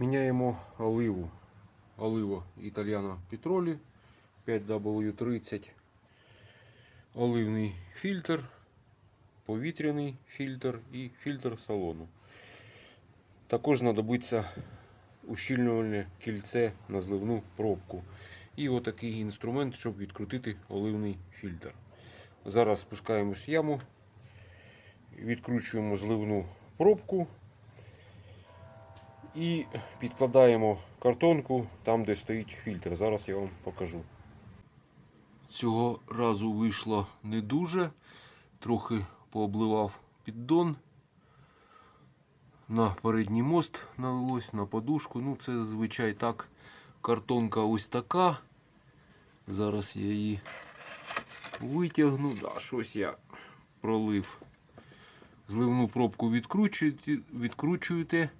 Міняємо оливу. Олива Італіано Петролі 5W30. Оливний фільтр, повітряний фільтр і фільтр салону. Також знадобиться ущільнювальне кільце на зливну пробку. І отакий інструмент, щоб відкрутити оливний фільтр. Зараз спускаємось в яму, відкручуємо зливну пробку і підкладаємо картонку там, де стоїть фільтр. Зараз я вам покажу. Цього разу вийшло не дуже. Трохи пообливав піддон. На передній мост налилось, на подушку. Ну, це зазвичай так. Картонка ось така. Зараз я її витягну. Да, щось я пролив. Зливну пробку відкручуєте, відкручуєте.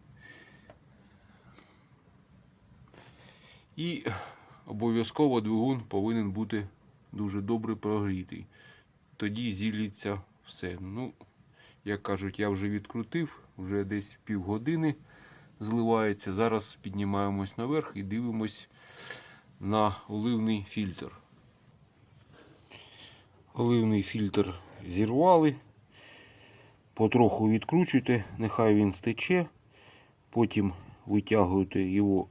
І обов'язково двигун повинен бути дуже добре прогрітий. Тоді зіліться все. Ну, як кажуть, я вже відкрутив, вже десь півгодини зливається. Зараз піднімаємось наверх і дивимось на оливний фільтр. Оливний фільтр зірвали. Потроху відкручуйте, нехай він стече. Потім витягуєте його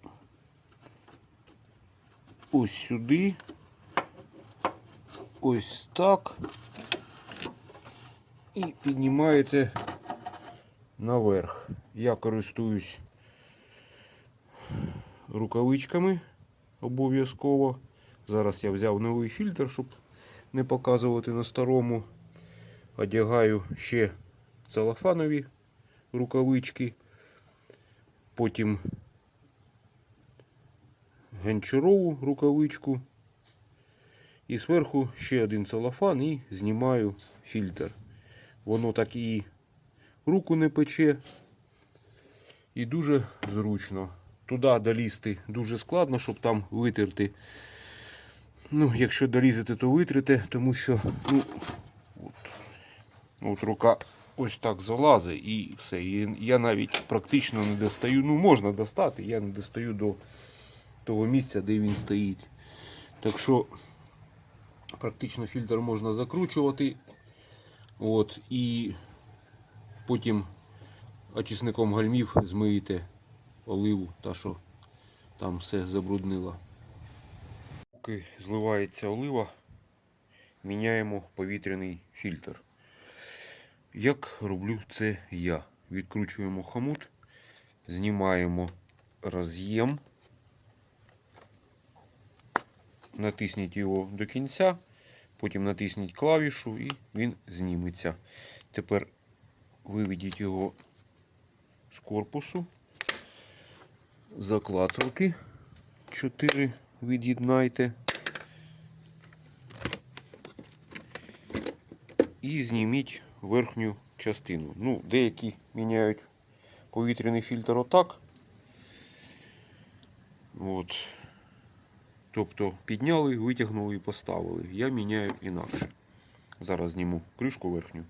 ось сюди. Ось так. І піднімаєте наверх. Я користуюсь рукавичками обов'язково. Зараз я взяв новий фільтр, щоб не показувати на старому. Одягаю ще целофанові рукавички. Потім гончарову рукавичку. І зверху ще один целофан і знімаю фільтр. Воно так і руку не пече. І дуже зручно. Туди долізти дуже складно, щоб там витерти. Ну, якщо долізете, то витрите, тому що ну, от, от рука ось так залазить і все. І я навіть практично не достаю. Ну, можна достати, я не достаю до того місця, де він стоїть. Так що практично фільтр можна закручувати. От, і потім очисником гальмів змиєте оливу, та що там все забруднило. Поки зливається олива, міняємо повітряний фільтр. Як роблю це я? Відкручуємо хомут, знімаємо роз'єм, натисніть його до кінця, потім натисніть клавішу і він зніметься. Тепер виведіть його з корпусу, заклацалки 4 від'єднайте і зніміть верхню частину. Ну, деякі міняють повітряний фільтр отак. От. Тобто підняли, витягнули і поставили. Я міняю інакше. Зараз зніму кришку верхню.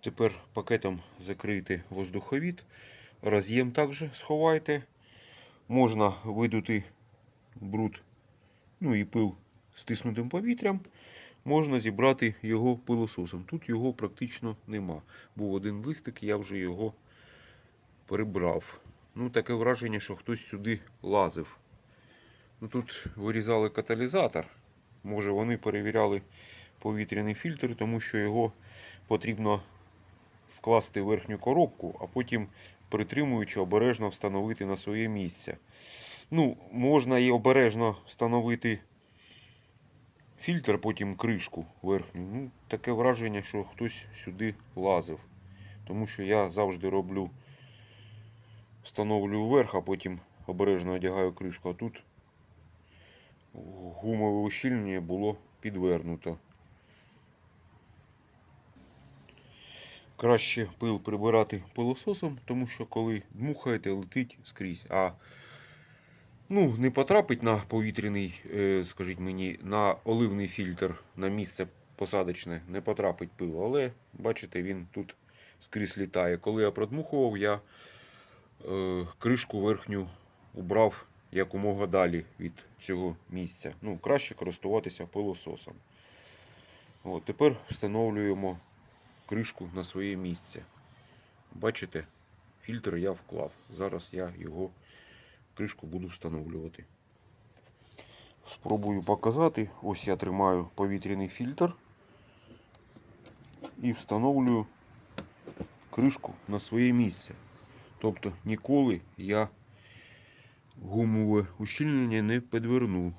Тепер пакетом закрийте воздуховід. Роз'єм також сховайте. Можна видути бруд, ну і пил стиснутим повітрям. Можна зібрати його пилососом. Тут його практично нема. Був один листик, я вже його прибрав. Ну, таке враження, що хтось сюди лазив. Ну, Тут вирізали каталізатор. Може вони перевіряли повітряний фільтр, тому що його потрібно вкласти в верхню коробку, а потім, притримуючи, обережно встановити на своє місце. Ну, Можна і обережно встановити фільтр, потім кришку верхню. Ну, Таке враження, що хтось сюди лазив. Тому що я завжди роблю, встановлюю вверх, а потім обережно одягаю кришку. А тут гумове ущільнення було підвернуто. Краще пил прибирати пилососом, тому що коли дмухаєте, летить скрізь. А ну, не потрапить на повітряний, е, скажіть мені, на оливний фільтр на місце посадочне, не потрапить пил. Але бачите, він тут скрізь літає. Коли я продмухував, я е, кришку верхню убрав якомога далі від цього місця. Ну, краще користуватися пилососом. От, тепер встановлюємо кришку на своє місце. Бачите, фільтр я вклав. Зараз я його кришку буду встановлювати. Спробую показати. Ось я тримаю повітряний фільтр і встановлюю кришку на своє місце. Тобто ніколи я гумове ущільнення не підверну.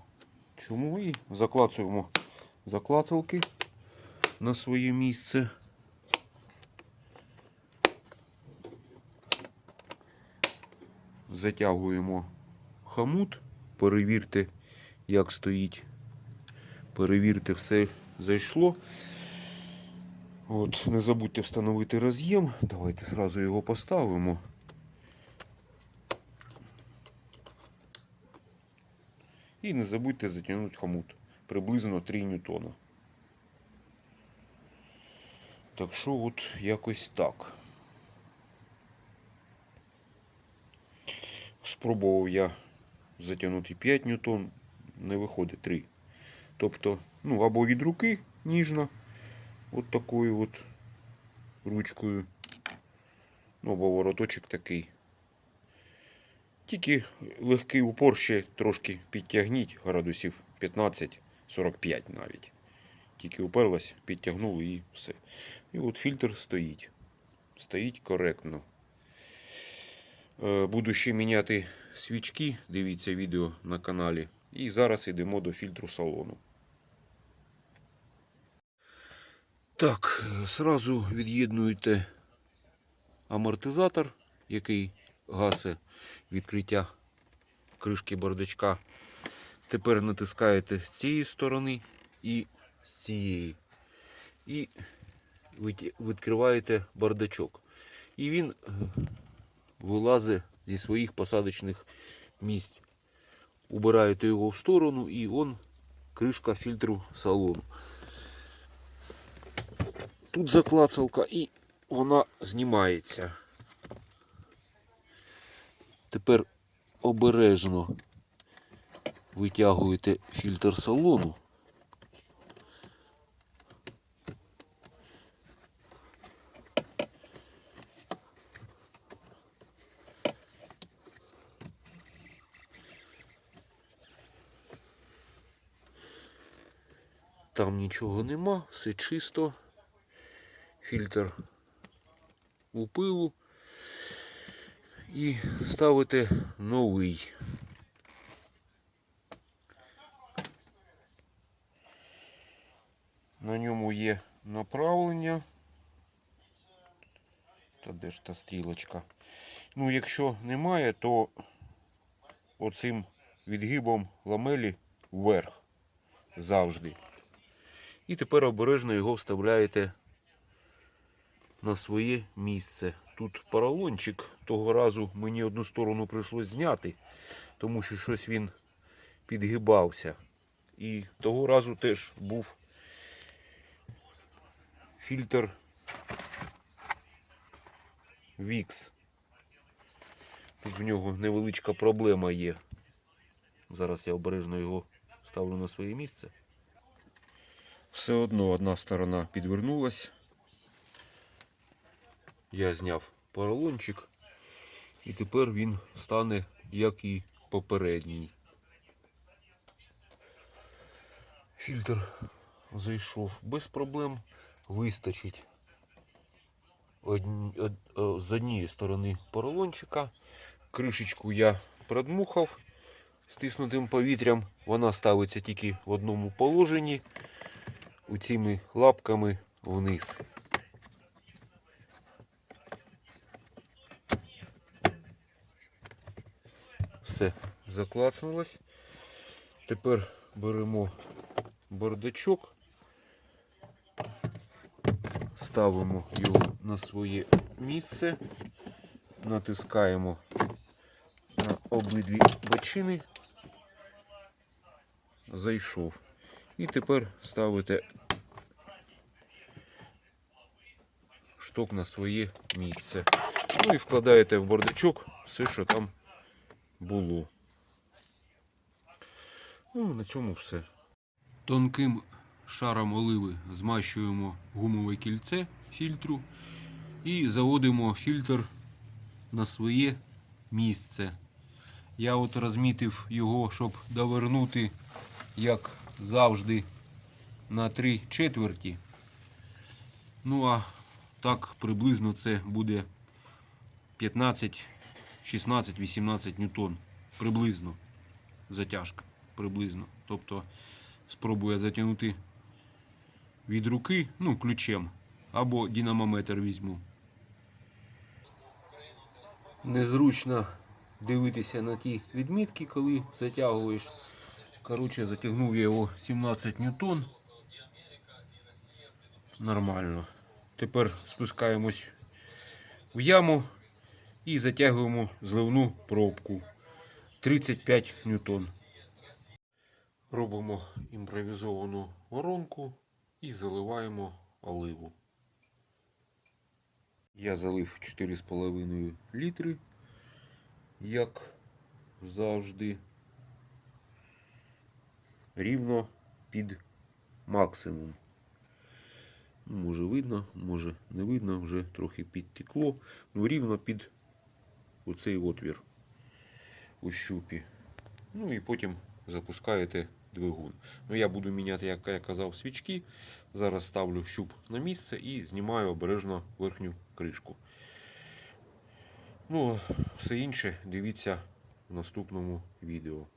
Чому і заклацуємо заклацалки на своє місце. Затягуємо хамут, перевірте, як стоїть. Перевірте, все зайшло. От, не забудьте встановити роз'єм. Давайте зразу його поставимо. І не забудьте затягнути хомут. Приблизно 3 ньютона. Так що от якось так. Спробував я затягнути 5 ньютон, не виходить 3. Тобто, ну, або від руки ніжно, от такою от ручкою. Ну, або вороточок такий. Тільки легкий упор ще трошки підтягніть градусів 15-45 навіть. Тільки уперлась, підтягнули і все. І от фільтр стоїть. Стоїть коректно. Е, Буду ще міняти свічки. Дивіться відео на каналі. І зараз йдемо до фільтру салону. Так, е, сразу від'єднуєте амортизатор, який гасе відкриття кришки бардачка. Тепер натискаєте з цієї сторони і з цієї. І відкриваєте бардачок. І він е, вилазить зі своїх посадочних місць. Убираєте його в сторону і он кришка фільтру салону. Тут заклацалка і вона знімається. Тепер обережно витягуєте фільтр салону. Там нічого нема, все чисто. Фільтр у пилу. І ставите новий. На ньому є направлення. Та де ж та стрілочка? Ну, якщо немає, то оцим відгибом ламелі вверх завжди. І тепер обережно його вставляєте на своє місце. Тут поролончик. Того разу мені одну сторону прийшлось зняти, тому що щось він підгибався. І того разу теж був фільтр Вікс. Тут в нього невеличка проблема є. Зараз я обережно його ставлю на своє місце. Все одно одна сторона підвернулась. Я зняв поролончик. І тепер він стане як і попередній. Фільтр зайшов без проблем. Вистачить одні- од- о, з однієї сторони поролончика. Кришечку я продмухав стиснутим повітрям. Вона ставиться тільки в одному положенні. Цими лапками вниз. Все, заклацнулось. Тепер беремо бардачок, ставимо його на своє місце, натискаємо на обидві бочини, зайшов. І тепер ставите шток на своє місце. Ну і вкладаєте в бардачок все, що там було. Ну, на цьому все. Тонким шаром оливи змащуємо гумове кільце фільтру і заводимо фільтр на своє місце. Я от розмітив його, щоб довернути, як завжди, на 3 четверті. Ну а так приблизно це буде 15, 16, 18 ньютон. Приблизно затяжка. Приблизно. Тобто спробую затягнути від руки, ну, ключем, або динамометр візьму. Незручно дивитися на ті відмітки, коли затягуєш. Коротше, затягнув я його 17 ньютон. Нормально. Тепер спускаємось в яму і затягуємо зливну пробку 35 ньютон. Робимо імпровізовану воронку і заливаємо оливу. Я залив 4,5 літри, як завжди, рівно під максимум. Може видно, може не видно, вже трохи підтекло. Ну, рівно під оцей отвір у щупі. Ну і потім запускаєте двигун. Ну, я буду міняти, як я казав, свічки. Зараз ставлю щуп на місце і знімаю обережно верхню кришку. Ну, все інше дивіться в наступному відео.